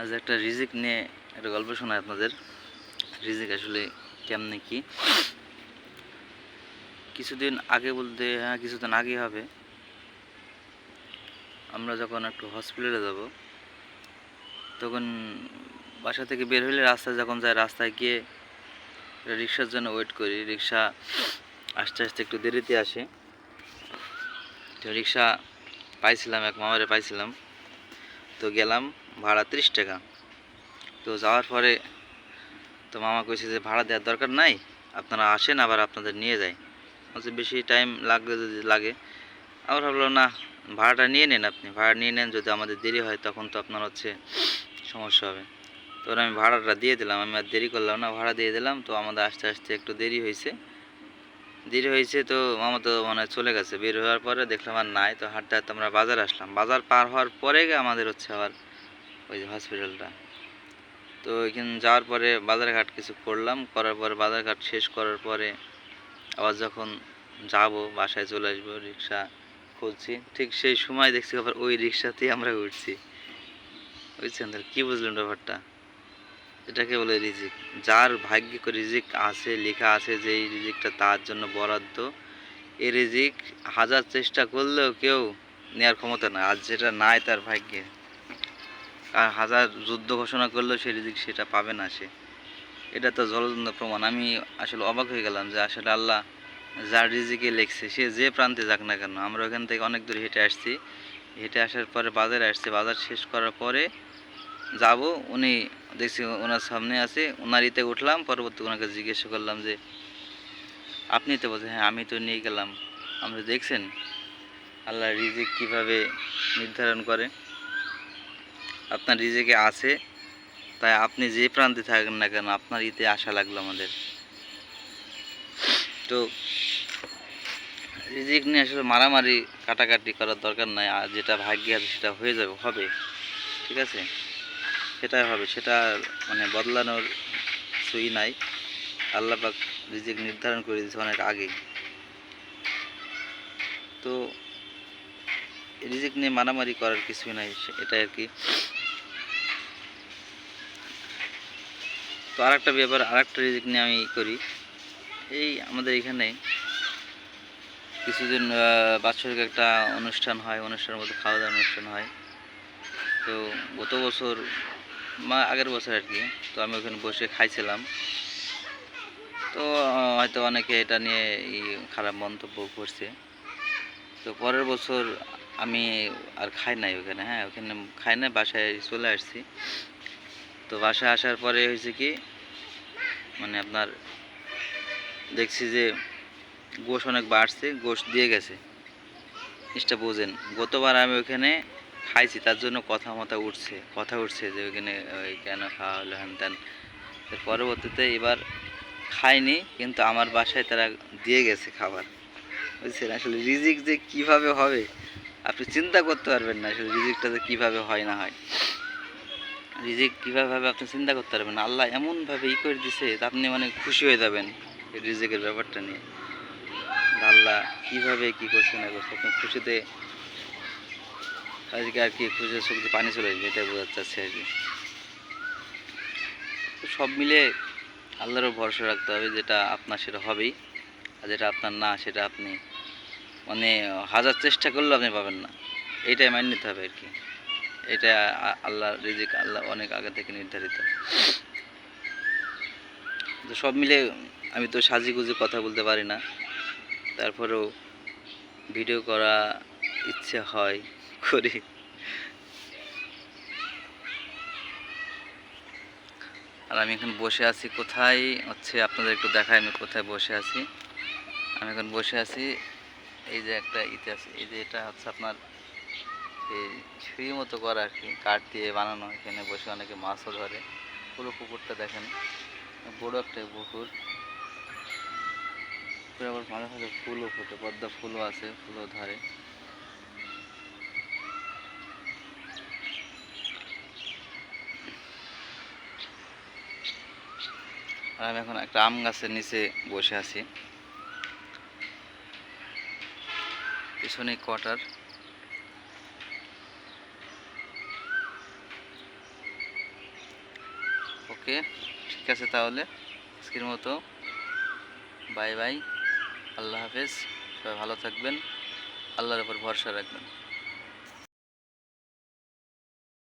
আজ একটা রিজিক নিয়ে একটা গল্প শোনায় আপনাদের। রিজিক আসলে কেমনে কি? কিছুদিন আগে বলতে হ্যাঁ কিছুদিন আগে হবে। আমরা যখন একটু হসপিটালে যাব, তখন বাসা থেকে বের হলে রাস্তায়, যখন যায় রাস্তায় গিয়ে রিক্সার জন্য ওয়েট করি। রিক্সা আস্তে আস্তে একটু দেরিতে আসে। তো রিক্সা পাইছিলাম, এক মামারে পাইছিলাম। তো গেলাম ভাড়া ত্রিশ টাকা। তো যাওয়ার পরে তো মামা কইছে যে ভাড়া দেওয়ার দরকার নাই, আপনারা আসেন আবার আপনাদের নিয়ে যায় বলছে বেশি টাইম লাগবে যদি লাগে। আবার ভাবলাম না, ভাড়াটা নিয়ে নেন আপনি, ভাড়া নিয়ে নেন, যদি আমাদের দেরি হয় তখন তো আপনার হচ্ছে সমস্যা হবে। তো আমি ভাড়াটা দিয়ে দিলাম, আমি আর দেরি করলাম না, ভাড়া দিয়ে দিলাম। তো আমাদের আস্তে আস্তে একটু দেরি হয়েছে দেরি হয়েছে তো মামা তো মানে চলে গেছে। বের হওয়ার পরে দেখলাম আর নাই, তো হাঁটতে হাঁটতে আমরা বাজার আসলাম। বাজার পার হওয়ার পরে আমাদের হচ্ছে আবার ওই যে হসপিটালটা তো এখানে যাওয়ার পরে বাজার ঘাট কিছু করলাম, করার পরে বাজার ঘাট শেষ করার পরে আবার যখন যাব, বাসায় চলে আসব, রিক্সা খুঁজছি ঠিক সেই সময় দেখছি আবার ওই রিক্সাতেই আমরা উঠছি। বুঝছেন তাহলে কী বুঝলেন ব্যাপারটা? এটাকে বলে রিজিক। যার ভাগ্যে করে রিজিক আছে, লেখা আছে যে এই রিজিকটা তার জন্য বরাদ্দ। এই রিজিক হাজার চেষ্টা করলেও কেউ নেওয়ার ক্ষমতা না আর যেটা নাই তার ভাগ্যে। আর হাজার যুদ্ধ ঘোষণা করলেও সে রিজিক সেটা পাবে না সে। এটা তো জলজন্ত প্রমাণ। আমি আসলে অবাক হয়ে গেলাম যে আসলে আল্লাহ যার রিজিকে লেখছে, সে যে প্রান্তে যাক না কেন। আমরা ওখান থেকে অনেক দূর হেঁটে আসছি। হেঁটে আসার পরে বাজারে আসছি। বাজার শেষ করার পরে যাব। উনি দেখছি ওনার সামনে আছে ওনার ইতে উঠলাম, পরবর্তী ওনাকে জিজ্ঞেস করলাম যে, আপনি তো বলছেন হ্যাঁ আমি তো নিয়ে গেলাম। আপনি দেখছেন আল্লাহ রিজিক কীভাবে নির্ধারণ করে। আপনার রিজিকে আছে, তাই আপনি যে প্রান্তে থাকেন না কেন, আপনার ইতে আশা লাগল আমাদের। তো রিজিক নিয়ে আসলে মারামারি, কাটাকাটি করার দরকার নাই, আর যেটা ভাগ্যে আছে সেটা হয়ে যাবে, হবে। ঠিক আছে? সেটাই হবে, সেটা মানে বদলানোর কিছুই নাই। আল্লাহ পাক রিজিক নির্ধারণ করে দিয়েছে অনেক আগেই। তো রিজিক নিয়ে মারামারি করার কিছুই নাই এটাই আর কি। তো আরেকটা ব্যাপার, আরেকটা রিজিক নিয়ে আমি করি। এই আমাদের এখানে কিছুদিন বাৎসরিক একটা অনুষ্ঠান হয়, অনুষ্ঠানের মধ্যে খাওয়া দাওয়ার অনুষ্ঠান হয়। তো গত বছর মা আগের বছর আর কি, তো আমি ওখানে বসে খাইছিলাম। তো, হয়তো অনেকে এটা নিয়ে খারাপ মন্তব্য করছে। তো পরের বছর আমি আর খাই নাই ওখানে হ্যাঁ ওখানে খাই নাই, বাসায় চলে আসছি। তো বাসায় আসার পরে হয়েছে কি মানে আপনার দেখছি যে গোশ অনেক বাড়ছে, গোশ দিয়ে গেছে। জিনিসটা বোঝেন। গতবার আমি ওখানে খাইছি, তার জন্য কথা মতা উঠছে, কথা উঠছে যে ওইখানে ওই কেন খাওয়া হলো হ্যান ত্যান পরবর্তীতে এবার খাইনি, কিন্তু আমার বাসায় তারা দিয়ে গেছে খাবার। বুঝছেন? আসলে রিজিক যে কীভাবে হবে, আপনি চিন্তা করতে পারবেন না, আসলে রিজিকটা যে কীভাবে হয় না হয়। রিজিক কীভাবে হবে আপনি চিন্তা করতে পারবেন না। আল্লাহ এমনভাবে ই করে দিছে আপনি মানে খুশি হয়ে যাবেন রিজিকের ব্যাপারটা নিয়ে। আল্লাহ কীভাবে কী করছে না করছে, আপনি খুশিতে আজকে আর কি চোখ দিয়ে পানি চলে আসবে, এটাই বোঝাতে চাচ্ছি আর কি। সব মিলে আল্লাহরও ভরসা রাখতে হবে যেটা আপনার সেটা হবেই, আর যেটা আপনার না সেটা আপনি মানে হাজার চেষ্টা করলেও আপনি পাবেন না। এইটাই মাইনে নিতে হবে আর কি। এটা আল্লাহ রিজিক, আল্লাহ অনেক আগে থেকে নির্ধারিত। তো সব মিলে আমি তো সাজিগুজি কথা বলতে পারি না। তারপরেও ভিডিও করা ইচ্ছে হয়। করি। আর আমি এখন বসে আছি কোথায়? হচ্ছে আপনাদের একটু দেখাই, আমি কোথায় বসে আছি। আমি এখন বসে আছি, এই যে একটা ইতে আছে, এই যে এটা হচ্ছে আপনার এই ছুরি মতো করা আর কি, কাঠ দিয়ে বানানো, এখানে বসে অনেকে মাছও ধরে। পুরো পুকুরটা দেখেন, বড় একটা পুকুর। পুকুরে আবার মাঝে মাঝে ফুলও ফোটে, পদ্মা ফুলও আছে, ফুলও ধরে। আর আমি এখন একটা আম গাছের নিচে বসে আছি। পিছনে কোয়ার্টার। ওকে, ঠিক আছে তাহলে। আজকের মতো। Bye bye. আল্লাহ হাফেজ। সবাই ভালো থাকবেন। আল্লাহর উপর ভরসা রাখবেন।